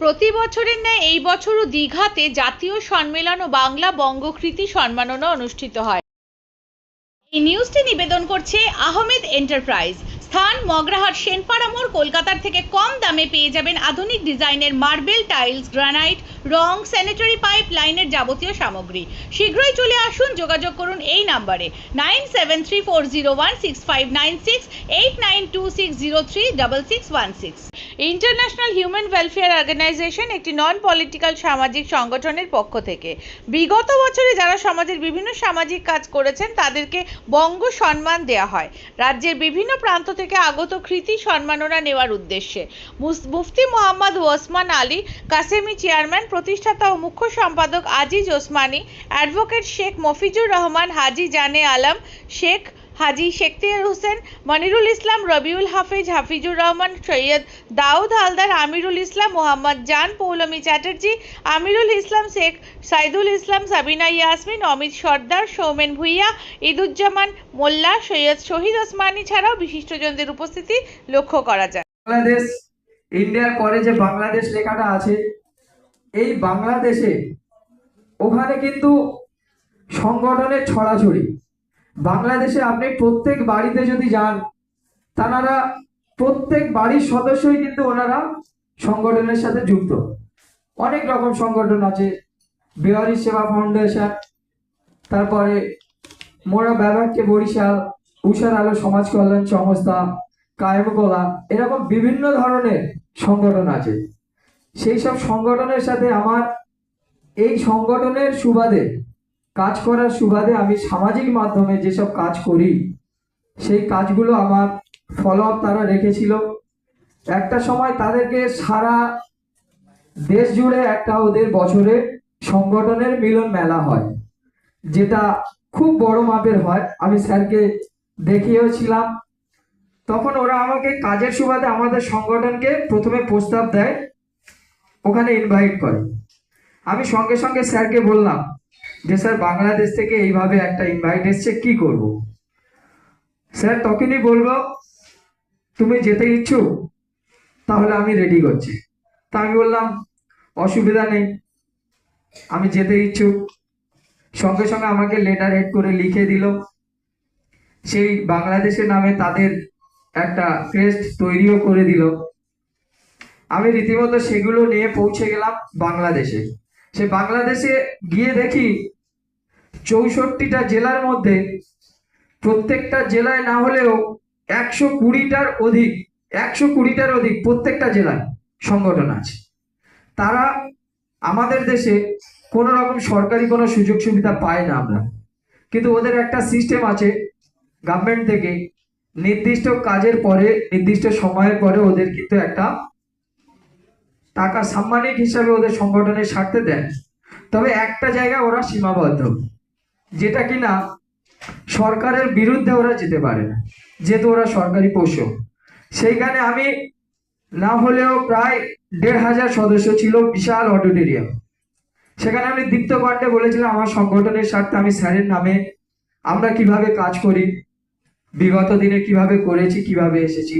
প্রতি বছরের ন্যায় এই বছরও দীঘাতে জাতীয় সম্মেলন ও বাংলা বঙ্গকৃতি সম্মাননা অনুষ্ঠিত হয়। এই নিউজটি নিবেদন করছে আহমেদ এন্টারপ্রাইজ। স্থান মগরাহাট সেনপাড়া মোড়, কলকাতার থেকে কম দামে পেয়ে যাবেন আধুনিক ডিজাইনের মার্বেল টাইলস, গ্রানাইট রং স্যানিটারি পাইপ লাইনের যাবতীয় সামগ্রী। শীঘ্রই চলে আসুন, যোগাযোগ করুন এই নাম্বারে nine seven three four zero one six five nine six, eight nine two six zero three double six one six. International human welfare organisation একটি নন পলিটিক্যাল সামাজিক সংগঠনের পক্ষ থেকে। বিগত বছরে যারা সমাজের বিভিন্ন সামাজিক কাজ করেছেন, তাদেরকে বঙ্গ সম্মান দেওয়া হয়। রাজ্যের বিভিন্ন প্রান্ত থেকে আগত কৃতি সম্মাননা নেওয়ার উদ্দেশ্যে। মুফতি মোহাম্মদ ওসমান আলী কাসেমি চেয়ারম্যান প্রতিষ্ঠাতা ও মুখ্য সম্পাদক আজিজ ওসমানী, অ্যাডভোকেট শেখ মফিজুর রহমান, হাজি জানে আলম, শেখ হাজি শেখতিয়ার হোসেন, মনিরুল ইসলাম, রবিউল হাফিজ, হাফিজুর রহমান, সৈয়দ দাউদ হালদার, আমিরুল ইসলাম, মোহাম্মদ জান, পৌলমী চ্যাটার্জি, আমিরুল ইসলাম শেখ, সাইদুল ইসলাম, সাবিনা ইয়াসমিন, অমিত সর্দার, সৌমেন ভুইয়া, ঈদুজ্জামান মোল্লা, সৈয়দ শহীদ ওসমানী ছাড়াও বিশিষ্টজনদের উপস্থিতি লক্ষ্য করা যায়। বাংলাদেশ, ইন্ডিয়ার পরে যে বাংলাদেশ লেখাটা আছে। এই বাংলাদেশে ওখানে কিন্তু সংগঠনের ছড়াছড়ি। বাংলাদেশে আপনি প্রত্যেক বাড়িতে যদি যান, তারা প্রত্যেক বাড়ির সদস্যই কিন্তু ওনারা সংগঠনের সাথে যুক্ত। অনেক রকম সংগঠন আছে, বিহারি সেবা ফাউন্ডেশন, তারপরে মোরা ব্যাপারকে বরিশাল উষার আলো সমাজ কল্যাণ সংস্থা কায়েমকলা এরকম বিভিন্ন ধরনের সংগঠন আছে। সেই সব সংগঠনের সাথে আমার এই সংগঠনের সুবাদে, কাজ করার সুবাদে আমি সামাজিক মাধ্যমে যেসব কাজ করি, সেই কাজগুলো আমার ফলো তারা রেখেছিল। একটা সময় তাদেরকে সারা দেশ জুড়ে একটা ওদের বছরে সংগঠনের মিলন মেলা হয়, যেটা খুব বড় মাপের হয়। আমি স্যারকে দেখিয়েছিলাম। তখন ওরা আমাকে কাজের সুবাদে আমাদের সংগঠনকে প্রথমে প্রস্তাব দেয়। ওখানে ইনভাইট করে। আমি সঙ্গে সঙ্গে স্যারকে বললাম যে, স্যার, বাংলাদেশ থেকে এইভাবে একটা ইনভাইট এসছে, কি করব? স্যার, তখনই বলব তুমি যেতে ইচ্ছুক, তাহলে আমি রেডি করছি। তা আমি বললাম, অসুবিধা নেই, আমি যেতে ইচ্ছুক। সঙ্গে সঙ্গে আমাকে লেটার হেড করে লিখে দিল। সেই বাংলাদেশের নামে তাদের একটা ক্রেস্ট তৈরিও করে দিল। আমি রীতিমতো সেগুলো নিয়ে পৌঁছে গেলাম বাংলাদেশে। সে বাংলাদেশে গিয়ে দেখি চৌষট্টিটা জেলার মধ্যে প্রত্যেকটা জেলায় না হলেও একশো কুড়িটার অধিক, একশো কুড়িটার অধিক প্রত্যেকটা জেলায় সংগঠন আছে। তারা আমাদের দেশে কোনো রকম সরকারি কোনো সুযোগ সুবিধা পায় না আমরা। কিন্তু ওদের একটা সিস্টেম আছে গভর্নমেন্ট থেকে নির্দিষ্ট কাজের পরে, নির্দিষ্ট সময়ের পরে ওদের কিন্তু একটা টাকা সাম্মানিক হিসাবে ওদের সংগঠনের স্বার্থে দেন। তবে একটা জায়গায় ওরা সীমাবদ্ধ, যেটা কিনা সরকারের বিরুদ্ধে ওরা যেতে পারে না, যেহেতু ওরা সরকারি পোষ্য। সেইখানে আমি না হলেও প্রায় দেড় হাজার সদস্য ছিল বিশাল অডিটোরিয়াম। সেখানে আমি দীপ্ত কণ্ঠে বলেছিলাম, আমার সংগঠনের স্বার্থে আমি স্যারের নামে আমরা কীভাবে কাজ করি, বিগত দিনে কীভাবে করেছি, কীভাবে এসেছি?